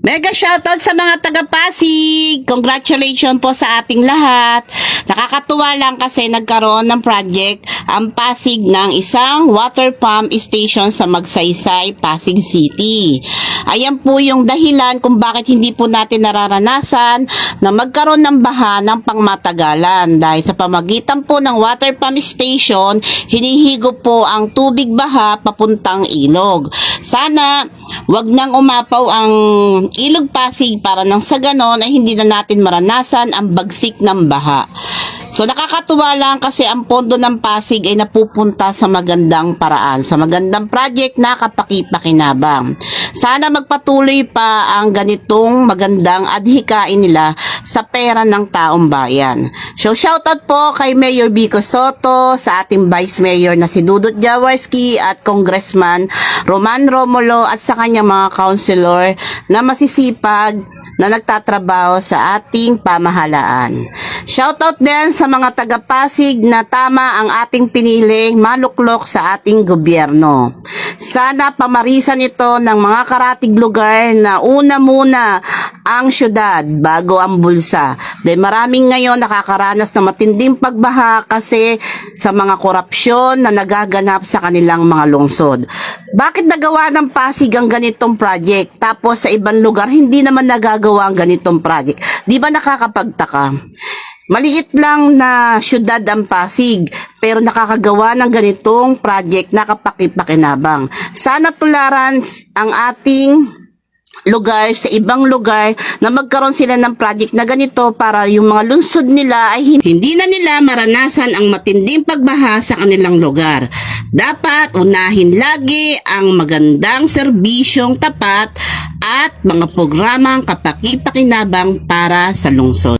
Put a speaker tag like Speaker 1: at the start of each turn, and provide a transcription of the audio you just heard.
Speaker 1: Mega shoutout sa mga taga-Pasig! Congratulations po sa ating lahat. Nakakatuwa lang kasi nagkaroon ng project ang Pasig ng isang water pump station sa Magsaysay, Pasig City. Ayan po yung dahilan kung bakit hindi po natin nararanasan na magkaroon ng baha ng pangmatagalan. Dahil sa pamagitan po ng water pump station, hinihigo po ang tubig baha papuntang ilog. Sana wag nang umapaw ang ilog Pasig para nang sa ganon ay hindi na natin maranasan ang bagsik ng baha. So nakakatuwa lang kasi ang pondo ng Pasig ay napupunta sa magandang paraan, sa magandang project na kapakipakinabang. Sana magpatuloy pa ang ganitong magandang adhikain nila sa pera ng taong bayan. So shoutout po kay Mayor Vico Soto, sa ating Vice Mayor na si Dudut Jaworski at Congressman Roman Romulo at sa kanyang mga councilor na masisipag na nagtatrabaho sa ating pamahalaan. Shoutout din sa mga taga-Pasig na tama ang ating piniling maluklok sa ating gobyerno. Sana pamarisan ito ng mga karatig lugar na una muna ang syudad bago ang bulsa. Dahil maraming ngayon nakakaranas ng matinding pagbaha kasi sa mga korupsyon na nagaganap sa kanilang mga lungsod. Bakit nagawa ng Pasig ang ganitong project tapos sa ibang lugar hindi naman nagagawa ang ganitong project? Di ba nakakapagtaka? Maliit lang na syudad ang Pasig, pero nakakagawa ng ganitong project na kapakipakinabang. Sana tularan ang ating lugar sa ibang lugar na magkaroon sila ng project na ganito para yung mga lungsod nila ay hin- hindi na nila maranasan ang matinding pagbaha sa kanilang lugar. Dapat unahin lagi ang magandang serbisyong tapat at mga programang kapakipakinabang para sa lungsod.